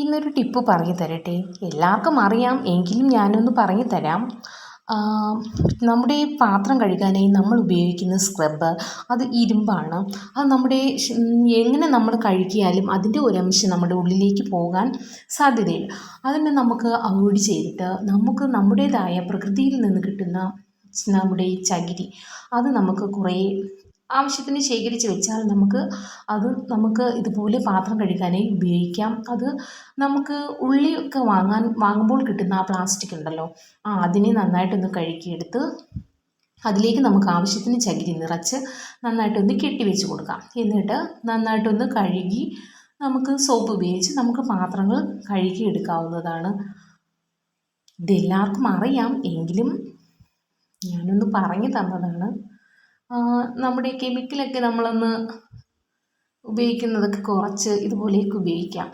ഇന്നൊരു ടിപ്പ് പറഞ്ഞു തരട്ടെ? എല്ലാവർക്കും അറിയാം എങ്കിലും ഞാനൊന്ന് പറഞ്ഞു തരാം. നമ്മുടെ പാത്രം കഴുകാനായി നമ്മൾ ഉപയോഗിക്കുന്ന സ്ക്രബ്ബ് അത് ഇരുമ്പാണ്. അത് നമ്മുടെ എങ്ങനെ നമ്മൾ കഴുകിയാലും അതിന്റെ ഒരംശം നമ്മുടെ ഉള്ളിലേക്ക് പോകാൻ സാധ്യതയുണ്ട്. അതിനെ നമുക്ക് അവോയ്ഡ് ചെയ്തിട്ട് നമുക്ക് നമ്മുടേതായ പ്രകൃതിയിൽ നിന്ന് കിട്ടുന്ന നമ്മുടെ ചകിരി അത് നമുക്ക് കുറേ ആവശ്യത്തിന് ശേഖരിച്ച് വെച്ചാൽ നമുക്ക് അത് നമുക്ക് ഇതുപോലെ പാത്രം കഴുകാനായി ഉപയോഗിക്കാം. അത് നമുക്ക് ഉള്ളിയൊക്കെ വാങ്ങാൻ വാങ്ങുമ്പോൾ കിട്ടുന്ന ആ പ്ലാസ്റ്റിക് ഉണ്ടല്ലോ. ആ അതിനെ നന്നായിട്ടൊന്ന് കഴുകിയെടുത്ത് അതിലേക്ക് നമുക്ക് ആവശ്യത്തിന് ചകിരി നിറച്ച് നന്നായിട്ടൊന്ന് കെട്ടി വെച്ച് കൊടുക്കാം. എന്നിട്ട് നന്നായിട്ടൊന്ന് കഴുകി നമുക്ക് സോപ്പ് ഉപയോഗിച്ച് നമുക്ക് പാത്രങ്ങൾ കഴുകിയെടുക്കാവുന്നതാണ്. ഇതെല്ലാവർക്കും അറിയാം. എങ്കിലും ഞാനൊന്ന് പറഞ്ഞു തന്നതാണ്. നമ്മുടെ കെമിക്കലൊക്കെ നമ്മളൊന്ന് ഉപയോഗിക്കുന്നതൊക്കെ കുറച്ച് ഇതുപോലെയൊക്കെ ഉപയോഗിക്കാം.